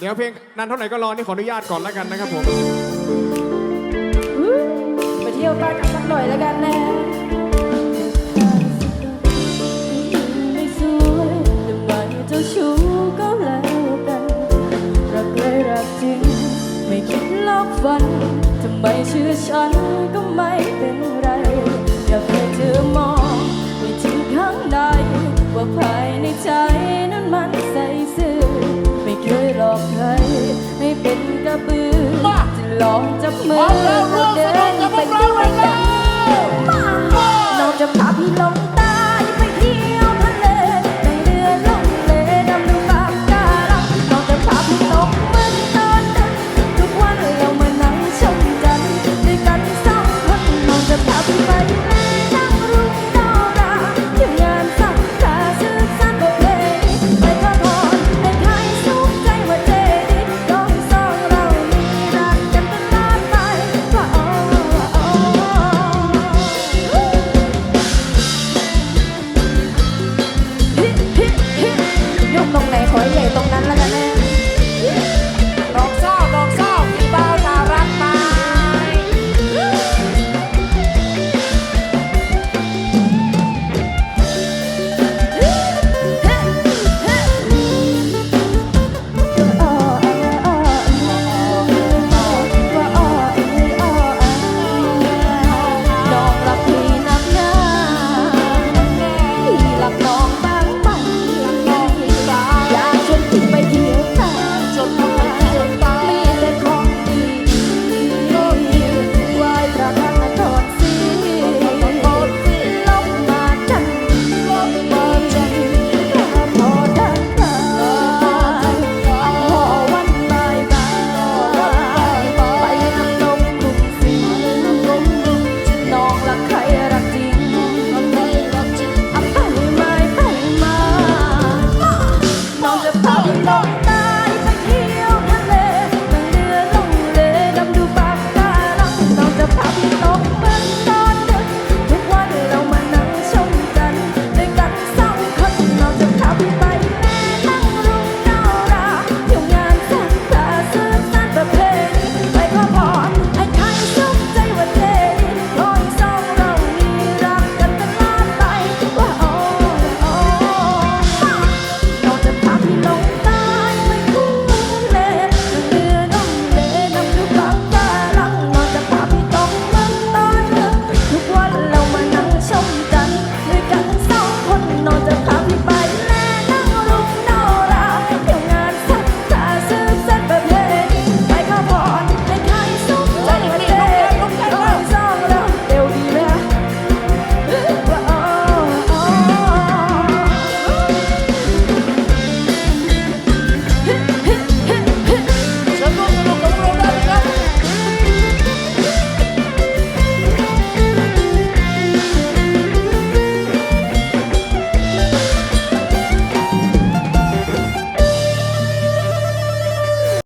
เดี๋ยวเพลงนานเท่าไหร่ก็รอนี่ขออนุญาตก่อนแล้วกันนะครับผมไปเที่ยวกันกันสักหน่อยแล้วกันนะไม่สวยแต่ไม่เจ้าชู้ก็แล้วกันรักเลยรักจริงไม่คิดลอกฟันทำไมชื่อฉันก็ไม่เป็นไร อยากให้เธอมองไปถึงข้างในว่าภายในใจ ลองจับมือเดินไป